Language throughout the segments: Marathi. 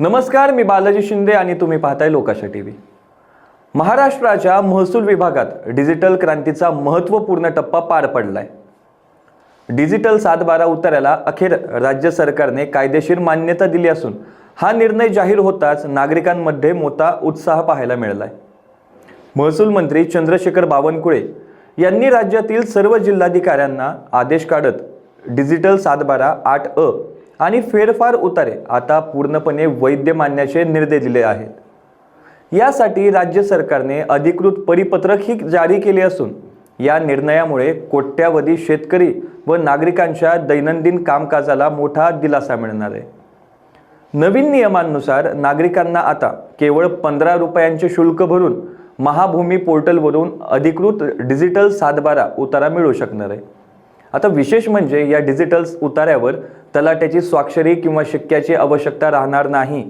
नमस्कार मी बालाजी शिंदे आणि तुम्ही पाहताय लोकाशा टी व्ही. महाराष्ट्राच्या महसूल विभागात डिजिटल क्रांतीचा महत्त्वपूर्ण टप्पा पार पडलाय. डिजिटल सातबारा उतार्याला अखेर राज्य सरकारने कायदेशीर मान्यता दिली असून हा निर्णय जाहीर होताच नागरिकांमध्ये मोठा उत्साह पाहायला मिळालाय. महसूल मंत्री चंद्रशेखर बावनकुळे यांनी राज्यातील सर्व जिल्हाधिकाऱ्यांना आदेश काढत डिजिटल सातबारा आठ अ आणि फेरफार उतारे आता पूर्णपणे वैद्य मानण्याचे निर्देश दिले आहेत. यासाठी राज्य सरकारने अधिकृत परिपत्रकही जारी केले असून या निर्णयामुळे कोट्यावधी शेतकरी व नागरिकांच्या दैनंदिन कामकाजाला मोठा दिलासा मिळणार आहे. नवीन नियमांनुसार नागरिकांना आता केवळ पंधरा रुपयांचे शुल्क भरून महाभूमी पोर्टलवरून अधिकृत डिजिटल सातबारा उतारा मिळू शकणार आहे. आता विशेष म्हणजे या डिजिटल उतार्यावर तलाट्याची स्वाक्षरी किंवा शिक्क्याची आवश्यकता राहणार नाही.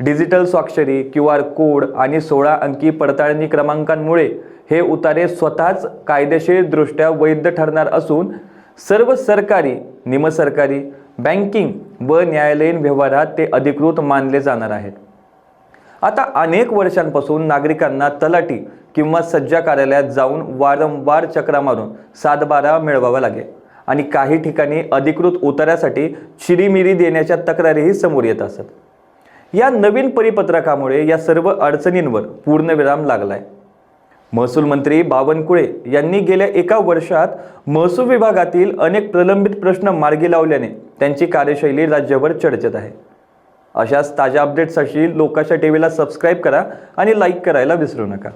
डिजिटल स्वाक्षरी क्यू आर कोड आणि सोळा अंकी पडताळणी क्रमांकांमुळे हे उतारे स्वतःच कायदेशीरदृष्ट्या वैध ठरणार असून सर्व सरकारी निमसरकारी बँकिंग व न्यायालयीन व्यवहारात ते अधिकृत मानले जाणार आहेत. आता अनेक वर्षांपासून नागरिकांना तलाठी किंवा सज्जा कार्यालयात जाऊन वारंवार चक्रा मारून सातबारा मिळवावा लागेल. आणि काही ठिकाणी अधिकृत उतारासाठी चिरीमिरी देण्याच्या तक्रारीही समोर येत असत. या नवीन परिपत्रकामुळे या सर्व अडचणींवर पूर्णविराम लागलाय. महसूल मंत्री बावनकुळे यांनी गेल्या एका वर्षात महसूल विभागातील अनेक प्रलंबित प्रश्न मार्गी लावल्याने त्यांची कार्यशैली राज्यभर चर्चेत आहे. अशाच ताज्या अपडेट्ससाठी लोकाशा टी व्हीला सबस्क्राईब करा आणि लाईक करायला विसरू नका.